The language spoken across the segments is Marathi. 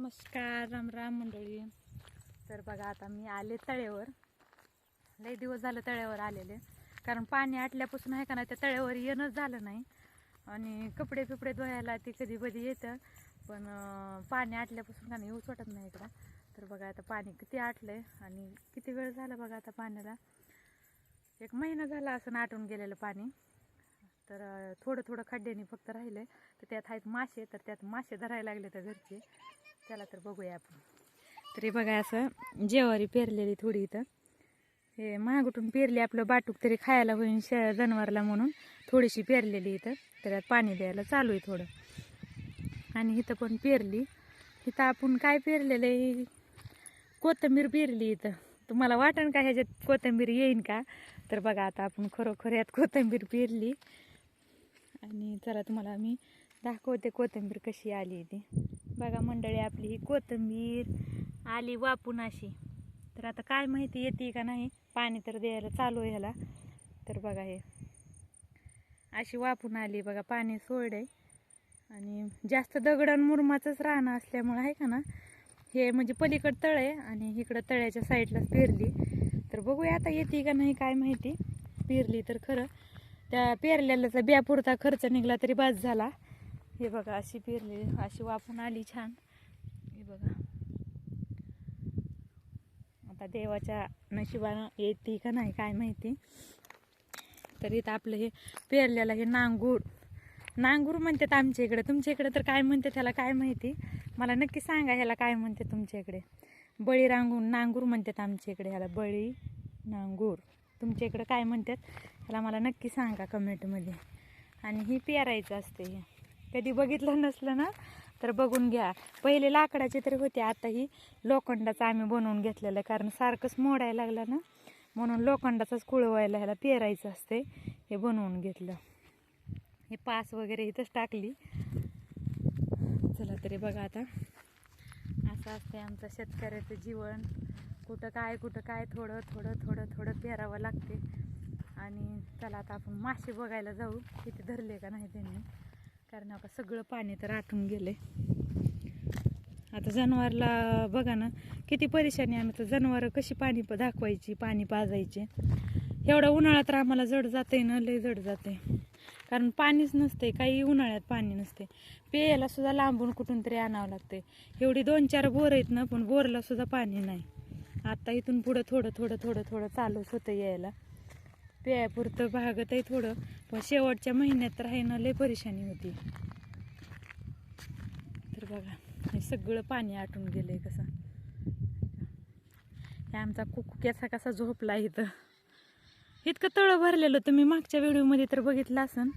नमस्कार राम राम मंडळी. तर बघा आता मी आले तळ्यावर. लई दिवस झालं तळ्यावर आलेले. कारण पाणी आटल्यापासून आहे का ना त्या तळ्यावर येणंच झालं नाही. आणि कपडे पिपडे धुवायला ते कधी कधी येतं. पण पाणी आटल्यापासून का नाही येऊच वाटत नाही इकडं. तर बघा आता पाणी किती आटलंय आणि किती वेळ झाला बघा आता पाण्याला. एक महिना झाला असं आटून गेलेलं पाणी. तर थोडं थोडं खड्ड्याने फक्त राहिलंय. तर त्यात आहेत मासे तर त्यात मासे धरायला लागले तर घरचे. चला तर बघूया आपण. तरी बघा असं जेवारी पेरलेली थोडी इथं. हे महागुटून पेरली आपलं बाटूक तरी खायला होईन शे जनावरला म्हणून. थोडीशी पेरलेली इथं. तर त्यात पाणी द्यायला चालू आहे थोडं. आणि इथं पण पेरली. इथं आपण काय पेरलेलं आहे? कोथिंबीर पेरली इथं. तुम्हाला वाटण का ह्याच्यात कोथिंबीर येईन का? तर बघा आता आपण खरोखर यात कोथिंबीर पेरली. आणि चला तुम्हाला मी दाखवते कोथिंबीर कशी आली ती. बघा मंडळी आपली ही कोथिंबीर आली वापून अशी. तर आता काय माहिती येते का नाही पाणी तर द्यायला चालू आहे ह्याला. तर बघा हे. अशी वापून आली बघा पाणी सोडे. आणि जास्त दगडान मुरमाचंच राहणं असल्यामुळं आहे का ना हे म्हणजे पलीकड तळ आहे आणि इकडं तळ्याच्या साईडलाच पेरली. तर बघूया आता येते का नाही काय माहिती. पेरली तर खरं. त्या पेरलेल्याचा बिया पुरता खर्च निघला तरी बास झाला. हे बघा अशी पेरली अशी वापून आली छान. हे बघा. आता देवाच्या नशिबानं येते का नाही काय माहिती. तर इथं आपलं हे पेरलेलं हे नांगूर. नांगूर म्हणतात आमच्या इकडे. तुमच्या इकडे तर काय म्हणते त्याला काय माहिती? मला नक्की सांगा ह्याला काय म्हणते तुमच्या इकडे. बळी रांगून नांगूर म्हणतात आमच्या इकडे ह्याला. बळी नांगूर. तुमच्या इकडे काय म्हणतात? ह्याला मला नक्की सांगा कमेंटमध्ये आणि ही पेरायचं असते हे. कधी बघितलं नसलं ना तर बघून घ्या. पहिले लाकडाचे तरी होते आता ही लोखंडाचं आम्ही बनवून घेतलेलं आहे कारण सारखंच मोडायला लागलं ना. म्हणून लोखंडाचाच कुळवायला ह्याला पेरायचं असते हे बनवून घेतलं. हे पास वगैरे इथंच टाकली. चला तरी बघा आता. असं असते आमचं शेतकऱ्याचं जीवन. कुठं काय कुठं काय थोडं थोडं थोडं थोडं पेरावं लागते. आणि चला आता आपण मासे बघायला जाऊ. किती धरले का नाही त्यांनी. कारण आता सगळं पाणी तर आटून गेले आता जनावरला बघा ना किती परेशानी आम्ही तर जनावरं कशी पाणी प- दाखवायची पाणी पाजायचे. एवढा उन्हाळ्यात तर आम्हाला जड जाते ना लय जड जाते कारण पाणीच नसते काही उन्हाळ्यात पाणी नसते पेयाला सुद्धा लांबून कुठून तरी आणावं लागते एवढी दोन चार बोर आहेत ना पण बोरला सुद्धा पाणी नाही. आता इथून पुढं थोडं थोडं थोडं थोडं चालूच होतं यायला. पेयापुरतं भागत आहे थोडं. पण शेवटच्या महिन्यात तर लय परेशानी होती. तर बघा हे सगळं पाणी आटून गेलंय कसं. हे आमचा कुकुक्याचा कसा कसा झोपला इथं. इतकं तळं भरलेलं तुम्ही मागच्या व्हिडिओमध्ये तर बघितलं असन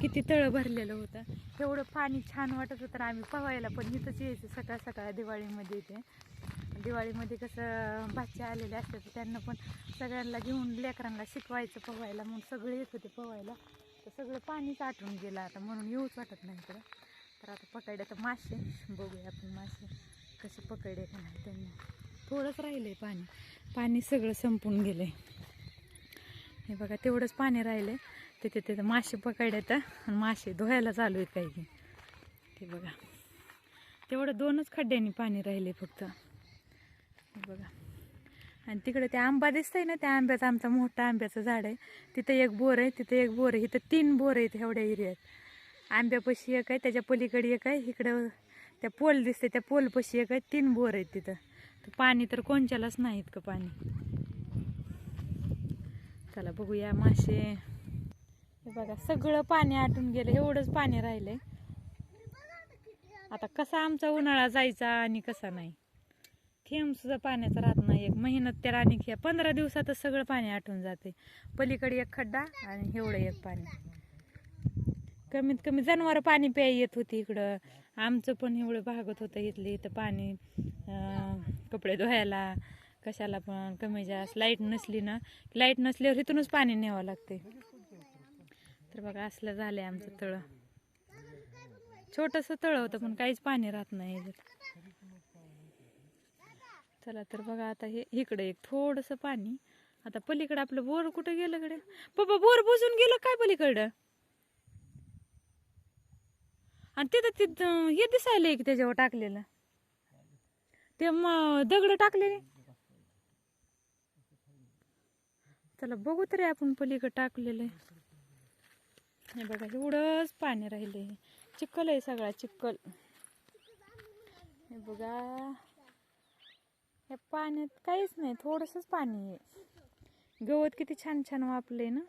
किती तळं भरलेलं होतं. एवढं पाणी छान वाटत होतं आम्ही पवायला पण इथंच यायचं सकाळ सकाळ दिवाळीमध्ये इथे. दिवाळीमध्ये कसं बाच्चे आलेले असतात तर त्यांना पण सगळ्यांना घेऊन लेकरांना शिकवायचं पोहायला म्हणून सगळे येत होते पोहायला तर सगळं पाणीच आठवून गेलं आता म्हणून येऊच वाटत नाही तर तर आता पकडले तर मासे बघूया आपण मासे कसे पकडले का नाही त्यांनी. थोडंच राहिलं आहे पाणी. पाणी सगळं संपून गेलं आहे हे बघा तेवढंच पाणी राहिलं आहे तिथे तिथं मासे पकडले तर आणि मासे धुवायला चालू आहेत काही ते बघा. तेवढं दोनच खड्ड्यांनी पाणी राहिले फक्त. बघा. आणि तिकडे ते आंबा दिसतंय ना त्या आंब्याचा आमचा मोठा आंब्याचं झाड आहे. तिथं एक बोर आहे तिथं एक बोर आहे. इथं तीन बोर आहेत एवढ्या एरियात. आंब्यापाशी एक आहे त्याच्या पलीकडे एक आहे. इकडं त्या पोल दिसते त्या पोलपाशी एक आहे. तीन बोर आहेत तिथं. तर पाणी तर कोणच्यालाच नाही इतकं पाणी. चला बघूया मासे. हे बघा सगळं पाणी आटून गेलं. एवढंच पाणी राहिलंय. आता कसा आमचा उन्हाळा जायचा आणि कसा नाही. थेंब सुद्धा पाण्याचा राहत नाही. एक मेहनत त्या राणी घ्या पंधरा दिवसातच सगळं पाणी आटून जाते. पलीकडे एक खड्डा आणि एवढं एक पाणी. कमीत कमी जनावर पाणी प्याय येत होती इकडं. आमचं पण एवढं भागत होतं इथली. इथं पाणी कपडे धुवायला कशाला पण कमी जास्त. लाइट नसली ना लाइट नसल्यावर इथूनच पाणी न्यावं लागते. तर बघा असलं झालं आमचं तळं. छोटंसं तळं होतं पण काहीच पाणी राहत नाही चला तर बघा आता हे इकडे एक थोडंसं पाणी. आता पलीकडे आपलं बोर कुठं गेलं कडे पप्पा बोर बुजून गेलं काय पलीकडं? आणि तिथं तिथं हे दिसायला की त्याच्यावर टाकलेलं. ते मग दगड टाकलेले. चला बघू तरी आपण पलीकडे टाकलेले हे बघा एवढंच पाणी राहिले चिखल आहे सगळा चिखल. हे बघा. या पाण्यात काहीच नाही थोडंसंच पाणी आहे. गवत किती छान छान वापले ना.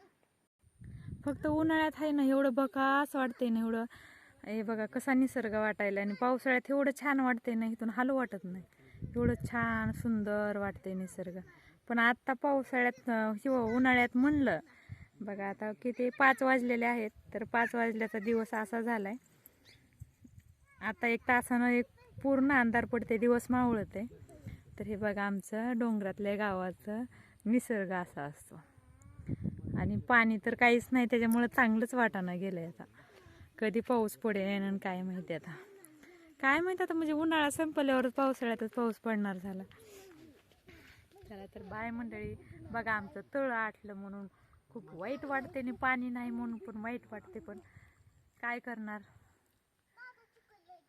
फक्त उन्हाळ्यात आहे ना एवढं बघा असं वाटतंय ना एवढं. हे बघा कसा निसर्ग वाटायला आणि पावसाळ्यात एवढं छान वाटतंय ना इथून हालू वाटत नाही. एवढं छान सुंदर वाटतंय निसर्ग. पण आत्ता पावसाळ्यात किंवा उन्हाळ्यात म्हणलं बघा आता किती पाच वाजलेले आहेत तर पाच वाजल्याचा दिवस असा झाला आहे आता एक तासानं एक पूर्ण अंधार पडते दिवस मावळत आहे तर हे बघा आमचं डोंगरातल्या गावाचं निसर्ग असा असतो. आणि पाणी तर काहीच नाही त्याच्यामुळं चांगलंच वाटाणं गेलंय आता. कधी पाऊस पडेल आणि काय माहिती आता. काय माहिती आता म्हणजे उन्हाळा संपल्यावरच पावसाळ्यातच पाऊस पडणार झाला. चला तर बाय मंडळी. बघा आमचं तळ आटलं म्हणून खूप वाईट वाटते आणि पाणी नाही म्हणून पण वाईट वाटते पण काय करणार?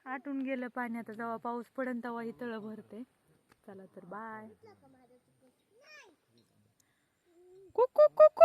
आटून गेलं पाणी आता जेव्हा पाऊस पडेल तेव्हा ही तळं भरते. चला तर बाय. Cook cook